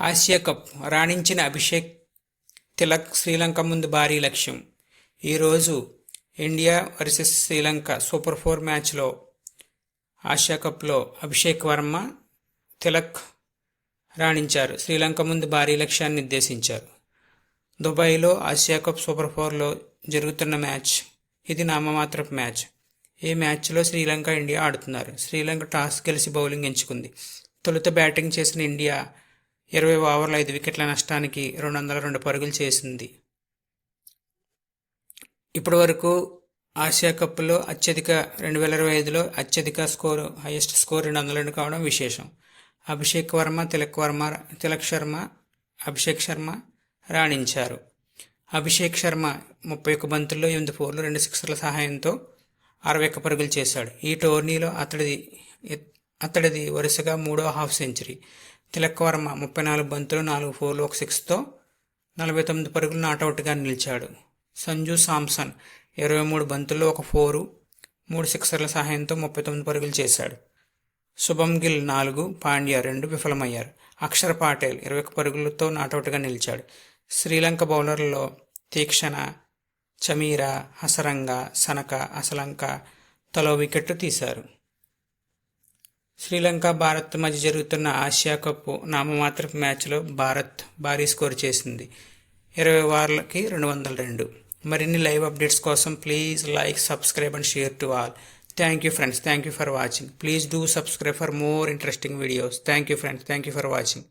Asia cup రాణించిన అభిషేక్ తిలక్ శ్రీలంక ముందు భారీ లక్ష్యం. ఈరోజు India versus Sri Lanka super four మ్యాచ్లో ఆసియా కప్లో అభిషేక్ వర్మ తిలక్ రాణించారు. శ్రీలంక ముందు భారీ లక్ష్యాన్ని నిర్దేశించారు. దుబాయ్లో ఆసియా కప్ సూపర్ ఫోర్లో జరుగుతున్న మ్యాచ్. ఇది నామమాత్రపు మ్యాచ్. ఈ మ్యాచ్లో శ్రీలంక ఇండియా ఆడుతున్నారు. శ్రీలంక టాస్ గెలిచి బౌలింగ్ ఎంచుకుంది. తొలుత బ్యాటింగ్ చేసిన ఇండియా ఇరవై ఓవర్ల ఐదు వికెట్ల నష్టానికి రెండు వందల రెండు పరుగులు చేసింది. ఇప్పటి వరకు ఆసియా కప్లో అత్యధిక రెండు వేల ఇరవై ఐదులో అత్యధిక స్కోరు హైయెస్ట్ స్కోర్ రెండు వందల రెండు కావడం విశేషం. అభిషేక్ వర్మ తిలక్ వర్మ తిలక్ శర్మ అభిషేక్ శర్మ రాణించారు. అభిషేక్ శర్మ ముప్పై ఒక్క బంతుల్లో ఎనిమిది ఫోర్లు రెండు సిక్సర్ల సహాయంతో అరవై ఒక్క పరుగులు చేశాడు. ఈ టోర్నీలో అతడిది అతడిది వరుసగా మూడో హాఫ్ సెంచరీ. తిలక్ వర్మ ముప్పై నాలుగు బంతులు నాలుగు ఫోర్లు ఒక సిక్స్తో నలభై తొమ్మిది పరుగులు నాటౌట్గా నిలిచాడు. సంజు సామ్సన్ ఇరవై మూడు బంతుల్లో ఒక ఫోరు మూడు సిక్సర్ల సహాయంతో ముప్పై తొమ్మిది పరుగులు చేశాడు. శుభం గిల్ నాలుగు పాండ్యా రెండు విఫలమయ్యారు. అక్షర్ పాటేల్ ఇరవై ఒక్క పరుగులతో నాటౌట్గా నిలిచాడు. శ్రీలంక బౌలర్లలో తీక్షణ చమీరా హసరంగ సనక అసలంక తలో వికెట్లు తీశారు. శ్రీలంక భారత్ మధ్య జరుగుతున్న ఆసియా కప్ నామమాత్రపు మ్యాచ్లో భారత్ భారీ స్కోర్ చేసింది. ఇరవై ఓవర్లకి రెండు వందల రెండు. మరిన్ని లైవ్ అప్డేట్స్ కోసం please like subscribe and share to all. Thank you friends thank you for watching. Please do subscribe for more interesting videos. Thank you friends thank you for watching.